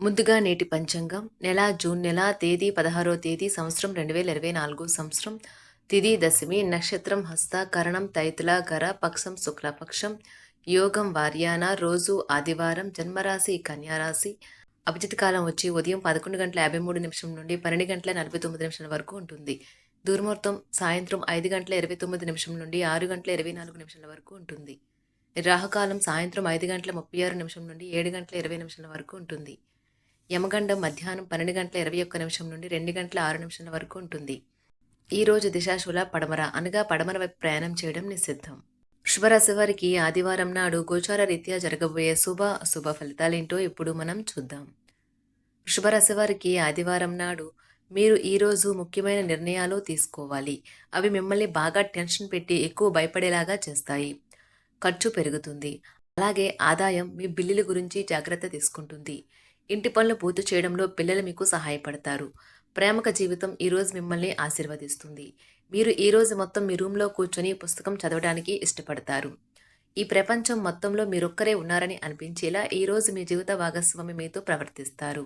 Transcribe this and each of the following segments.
ముందుగా నేటి పంచాంగం. నెల జూన్ నెల తేదీ పదహారో తేదీ సంవత్సరం రెండు వేల ఇరవై నాలుగు సంవత్సరం. తిది దశమి నక్షత్రం హస్త కరణం తైతుల గర పక్షం శుక్లపక్షం. యోగం వార్యాన రోజు ఆదివారం జన్మరాశి కన్యారాశి. అభిజిత్ కాలం వచ్చి ఉదయం పదకొండు గంటల యాభై మూడు నిమిషం నుండి పన్నెండు గంటల నలభై తొమ్మిది నిమిషాల వరకు ఉంటుంది. దుర్ముహూర్తం సాయంత్రం ఐదు గంటల ఇరవై తొమ్మిది నిమిషం నుండి ఆరు గంటల ఇరవై నాలుగు నిమిషాల వరకు ఉంటుంది. రాహుకాలం సాయంత్రం ఐదు గంటల ముప్పై ఆరు నిమిషం నుండి ఏడు గంటల ఇరవై నిమిషాల వరకు ఉంటుంది. యమగండం మధ్యాహ్నం పన్నెండు గంటల ఇరవై ఒక్క నిమిషం నుండి రెండు గంటల ఆరు నిమిషాల వరకు ఉంటుంది. ఈరోజు దిశాశుల దిశాశూల పడమర అనగా పడమర వైపు ప్రయాణం చేయడం నిషిద్ధం. శుభరాశి వారికి ఆదివారం నాడు గోచార రీత్యా జరగబోయే శుభ అశుభ ఫలితాలేంటో ఇప్పుడు మనం చూద్దాం. శుభరాశి వారికి ఆదివారం నాడు మీరు ఈరోజు ముఖ్యమైన నిర్ణయాలు తీసుకోవాలి. అవి మిమ్మల్ని బాగా టెన్షన్ పెట్టి ఎక్కువ భయపడేలాగా చేస్తాయి. ఖర్చు పెరుగుతుంది. అలాగే ఆదాయం మీ బిల్లుల గురించి జాగ్రత్త తీసుకుంటుంది. ఇంటి పనులు పూర్తి చేయడంలో పిల్లలు మీకు సహాయపడతారు. ప్రేమక జీవితం ఈరోజు మిమ్మల్ని ఆశీర్వదిస్తుంది. మీరు ఈరోజు మొత్తం మీ రూమ్లో కూర్చొని పుస్తకం చదవడానికి ఇష్టపడతారు. ఈ ప్రపంచం మొత్తంలో మీరొక్కరే ఉన్నారని అనిపించేలా ఈరోజు మీ జీవిత భాగస్వామి మీతో ప్రవర్తిస్తారు.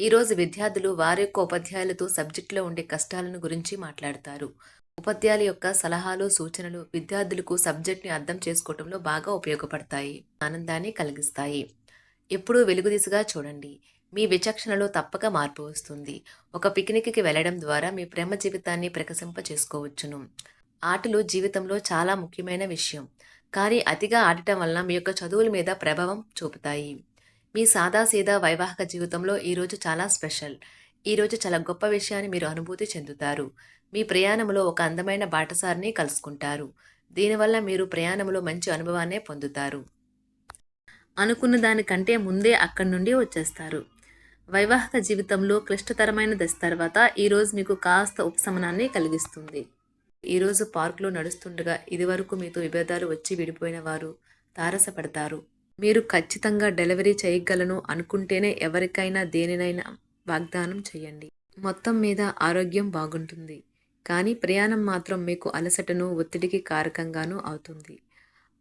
ఈరోజు విద్యార్థులు వారి యొక్క ఉపాధ్యాయులతో సబ్జెక్టులో ఉండే కష్టాలను గురించి మాట్లాడతారు. ఉపాధ్యాయుల యొక్క సలహాలు సూచనలు విద్యార్థులకు సబ్జెక్ట్ని అర్థం చేసుకోవడంలో బాగా ఉపయోగపడతాయి. ఆనందాన్ని కలిగిస్తాయి. ఎప్పుడూ వెలుగుదిశగా చూడండి. మీ విచక్షణలో తప్పక మార్పు వస్తుంది. ఒక పిక్నిక్కి వెళ్ళడం ద్వారా మీ ప్రేమ జీవితాన్ని ప్రకసింప చేసుకోవచ్చును. ఆటలు జీవితంలో చాలా ముఖ్యమైన విషయం. కానీ అతిగా ఆడటం వలన మీ యొక్క చదువుల మీద ప్రభావం చూపుతాయి. మీ సాదాసీదా వైవాహిక జీవితంలో ఈరోజు చాలా స్పెషల్. ఈరోజు చాలా గొప్ప విషయాన్ని మీరు అనుభూతి చెందుతారు. మీ ప్రయాణంలో ఒక అందమైన బాటసారిని కలుసుకుంటారు. దీనివల్ల మీరు ప్రయాణంలో మంచి అనుభవాన్నే పొందుతారు. అనుకున్న దానికంటే ముందే అక్కడి నుండి వచ్చేస్తారు. వైవాహిక జీవితంలో క్లిష్టతరమైన దశ తర్వాత ఈరోజు మీకు కాస్త ఉపశమనాన్ని కలిగిస్తుంది. ఈరోజు పార్కులో నడుస్తుండగా ఇదివరకు మీతో విభేదాలు వచ్చి విడిపోయిన వారు తారసపడతారు. మీరు ఖచ్చితంగా డెలివరీ చేయగలను అనుకుంటేనే ఎవరికైనా దేనినైనా వాగ్దానం చేయండి. మొత్తం మీద ఆరోగ్యం బాగుంటుంది. కానీ ప్రయాణం మాత్రం మీకు అలసటను ఒత్తిడికి కారకంగానూ అవుతుంది.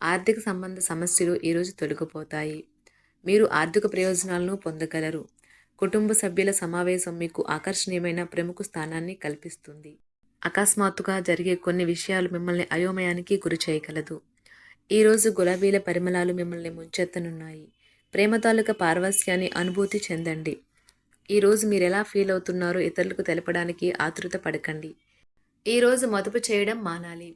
ఆర్థిక సంబంధ సమస్యలు ఈరోజు తొలగిపోతాయి. మీరు ఆర్థిక ప్రయోజనాలను పొందగలరు. కుటుంబ సభ్యుల సమావేశం మీకు ఆకర్షణీయమైన ప్రముఖ స్థానాన్ని కల్పిస్తుంది. అకస్మాత్తుగా జరిగే కొన్ని విషయాలు మిమ్మల్ని అయోమయానికి గురి చేయగలదు. ఈరోజు గులాబీల పరిమళాలు మిమ్మల్ని ముంచెత్తనున్నాయి. ప్రేమ తాలూక పార్వస్యాన్ని అనుభూతి చెందండి. ఈరోజు మీరు ఎలా ఫీల్ అవుతున్నారో ఇతరులకు తెలపడానికి ఆతృత పడకండి. ఈరోజు మదుపు చేయడం మానాలి.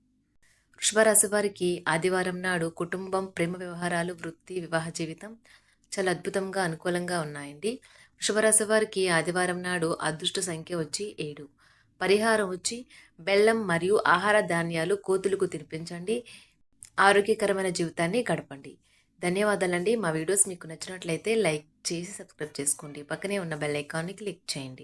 వృషభరాశి వారికి ఆదివారం నాడు కుటుంబం ప్రేమ వ్యవహారాలు వృత్తి వివాహ జీవితం చాలా అద్భుతంగా అనుకూలంగా ఉన్నాయండి. వృషభరాశి వారికి ఆదివారం నాడు అదృష్ట సంఖ్య వచ్చి ఏడు. పరిహారం వచ్చి బెల్లం మరియు ఆహార ధాన్యాలు కోతులకు తినిపించండి. ఆరోగ్యకరమైన జీవితాన్ని గడపండి. ధన్యవాదాలండి. మా వీడియోస్ మీకు నచ్చినట్లయితే లైక్ చేసి సబ్స్క్రైబ్ చేసుకోండి. పక్కనే ఉన్న బెల్ ఐకాన్ని క్లిక్ చేయండి.